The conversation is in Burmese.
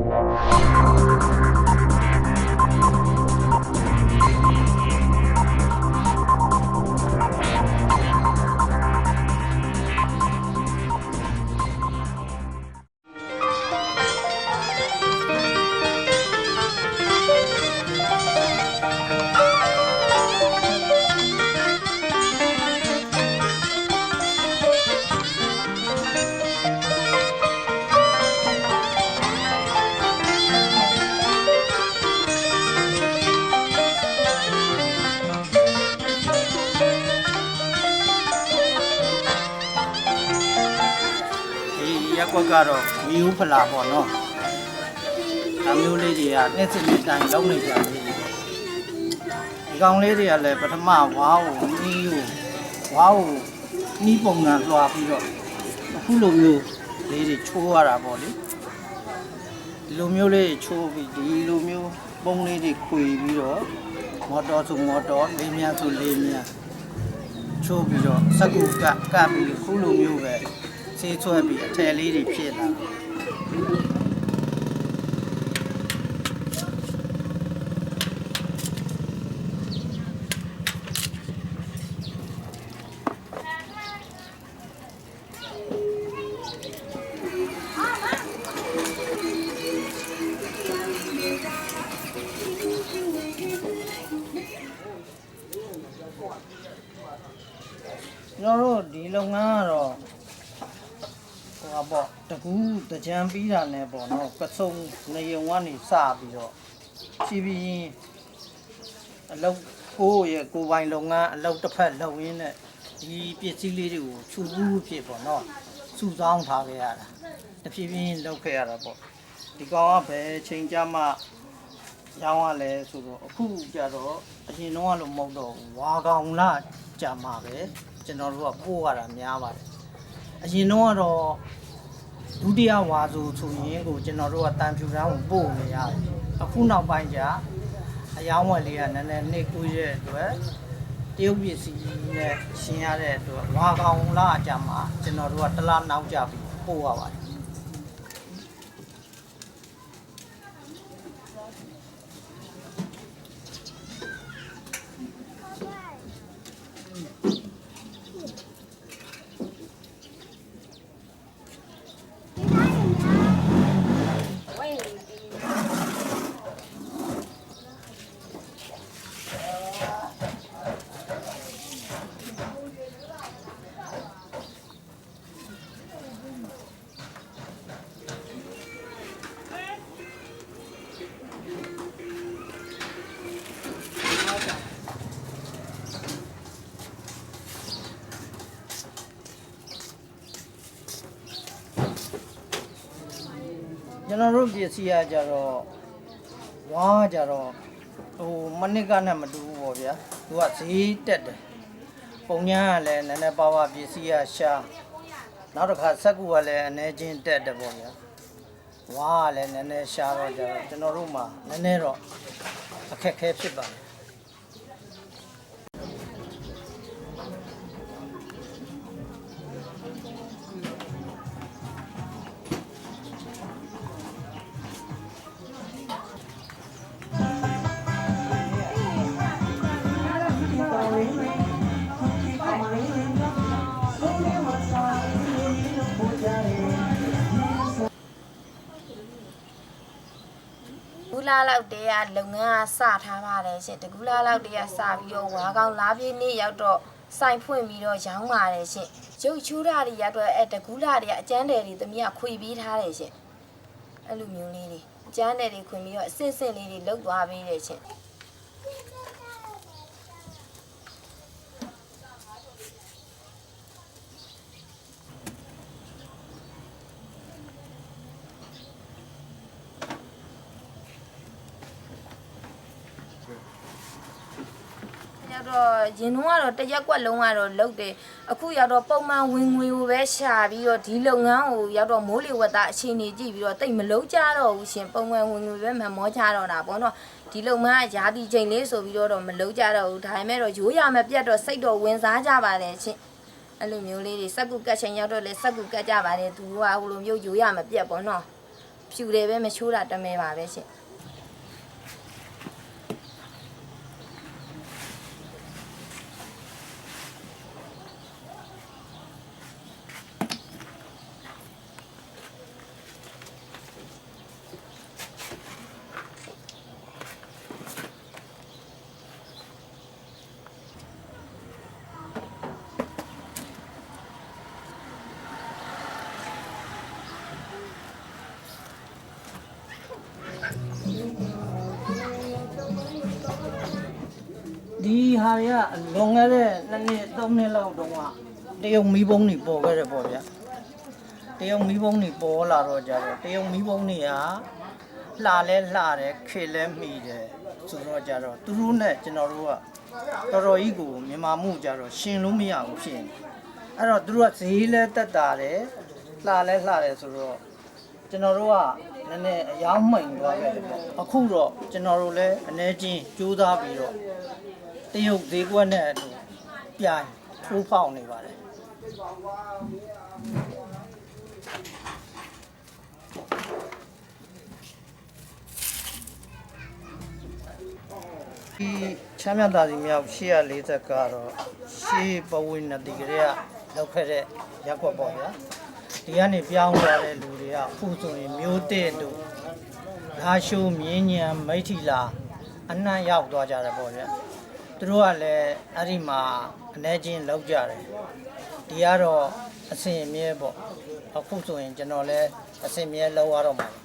Bye. ရက်ကွက်ကတော့မီဦးဖလာပေါ့နော်ဒါမျိုးလေးတွေကနှစ်စစ်နှစ်တိုင်းလုံးနေကြတယ်ဒီကောင်လေးတွေကလည်းပထမဝါးကိုမီးကိုဝါးကိုနှီးပုံစံလွှာပြီးတော့အခုလိုမျိုးလေးတွေချိုးရတာပေါ့လေဒီလိုမျိုးလေးတွေချိုးပြီးဒီလိုမျိုးပုံလေးတွေခွေပြီးတော့မော်တော်ဆိုမော်တော်လေးမြန်းဆိုလေးမြန်းချိုးပြီးတော့စက်ကူကကပ်ပြီးခုလိုမျိုးပဲ ဆေးချွဲပြီးအထည်လေးတွေဖြစ်လာတာကျွန်တော်တို့ဒီလုပ်ငန်းကတော့ ဟိုပါပေါ့တကူတကြံပြီးတာနဲ့ပေါ့နော်ကစုံနေရုံကနေစပြီးတော့စီပြီးရင်အလုပ်ကိုယ့်ရဲ့ကိုယ်ပိုင်လုပ်ငန်းအလုပ်တစ်ဖက်လုပ်ရင်းနဲ့ဒီပစ္စည်းလေးတွေကိုခြုပ်ဘူးဖြစ်ပေါ့နော်စုဆောင်းထားခဲ့ရတာတဖြည်းဖြည်းလုပ်ခဲ့ရတာပေါ့ဒီကောင်ကဘယ်ချိန်ကြမှာရောင်းရလဲဆိုတော့အခုကြတော့အရင်တော့လို့မဟုတ်တော့ဘူးဝါကောင်လာကြာမှာပဲကျွန်တော်တို့ကပို့ရတာများပါတယ်အရင်တော့ကတော့ ဒုတိယဝါဆိုဆိုရင်ကိုကျွန်တော်တို့ကတန်ဖြူတန်းကိုပို့နေရတယ်အခုနောက်ပိုင်းကျအယောင်းဝယ်လေးကနည်းနည်းနှိပ်ကူးရဲ့အတွက်တရုတ်ပစ္စည်းနဲ့ရှင်းရတဲ့အတွက်ဝါကောင်လာကြာမှာကျွန်တော်တို့ကတစ်လားနောက်ကြပြီးပို့ရပါတယ် ကျွန်တော်တို့ပစ္စည်းကကြတော့ဝါးကြတော့ဟိုမနစ်ကနဲ့မတူဘူးပေါ့ဗျာသူကဈေးတက်တယ်ပုံညာကလည်းနည်းနည်းပါးပါးပစ္စည်းကရှာနောက်တစ်ခါစက်ကူကလည်းအနေချင်းတက်တယ်ပေါ့ဗျာဝါးကလည်းနည်းနည်းရှာတော့ကြတော့ကျွန်တော်တို့မှာနည်းနည်းတော့အခက်အခဲဖြစ်ပါတယ် လာလောက်တည်းကလုပ်ငန်းကစထားပါတယ်ရှင်တကူလာလောက်တည်းကစပြီးတော့ဝါကောင်လားပြည့်နေ့ရောက်တော့စိုင်ဖွင့်ပြီးတော့ရောင်းပါတယ်ရှင်ရုပ်ချူးတာတွေရတော့အဲတကူလာတွေကအကျန်းတယ်တွေတမီးကခွေပြီးထားတယ်ရှင်အဲ့လိုမျိုးလေးတွေအကျန်းတယ်တွေခွင်ပြီးတော့အစစ်စစ်လေးတွေလောက်သွားပေးတယ်ရှင် တော့ရင်တော့ကတော့တရက်ကွက်လုံးကတော့လုတ်တယ်အခုရောက်တော့ပုံမှန်ဝင်ငွေကိုပဲရှာပြီးတော့ဒီလုပ်ငန်းကိုရောက်တော့မိုးလေဝသအခြေအနေကြည့်ပြီးတော့တိတ်မလုံးကြတော့ဘူးရှင်ပုံမှန်ဝင်ငွေပဲမမောချတော့တာပေါ့နော်ဒီလုပ်ငန်းကယာတီချိန်လေးဆိုပြီးတော့တော့မလုံးကြတော့ဘူးဒါပေမဲ့တော့ရိုးရမပြတ်တော့စိတ်တော့ဝင်စားကြပါတယ်ရှင်အဲ့လိုမျိုးလေးတွေစက်ကူကတ်ချိန်ရောက်တော့လေစက်ကူကတ်ကြပါတယ်သူကဟိုလိုမျိုးရိုးရမပြတ်ပေါ့နော်ဖြူတယ်ပဲမချိုးတာတမဲပါပဲရှင် တွေကလွန်ခဲ့တဲ့နှစ်နှစ်သုံးနှစ်လောက်တုန်းကတရုတ်မီးပုံးတွေပေါ်ခဲ့တယ်ပေါ့ဗျာတရုတ်မီးပုံးတွေပေါ်လာတော့ကြတော့တရုတ်မီးပုံးတွေကလှလဲလှတယ်ခေလဲမိတယ်ဆိုတော့ကြတော့သူတို့နဲ့ကျွန်တော်တို့ကတော်တော်ကြီးကိုမြန်မာမှုကြတော့ရှင်လို့မရဘူးဖြစ်နေအဲ့တော့သူတို့ကဈေးလဲတက်တာတယ်လှလဲလှတယ်ဆိုတော့ကျွန်တော်တို့ကနည်းနည်းအယောင်းမှိန်သွားခဲ့တယ်ပေါ့အခုတော့ကျွန်တော်တို့လည်းအနေချင်းကြိုးစားပြီးတော့ တရုတ်သေးကွက်နဲ့အတူပြိုင်ထိုးဖောက်နေပါတယ်ဒီချမ်းမြတ်သာစီမြောက်840ကတော့ရှေးပဝိနတိကလေးကလောက်ခဲ့တဲ့ရက်ကွက်ပေါ့ဗျာဒီကနေပြောင်းသွားတဲ့လူတွေကအခုဆိုရင်မျိုးတဲ့တို့လာရှိုးမြင်းညံမိထီလာအနှံ့ရောက်သွားကြတယ်ပေါ့ဗျာ သူတို့ကလည်းအဲ့ဒီမှာအနေချင်းလောက်ကြတယ်ဒီကတော့အစင်အမြဲပေါ့အခုဆိုရင်ကျွန်တော်လည်းအစင်အမြဲလောက်ရတော့မှာပါ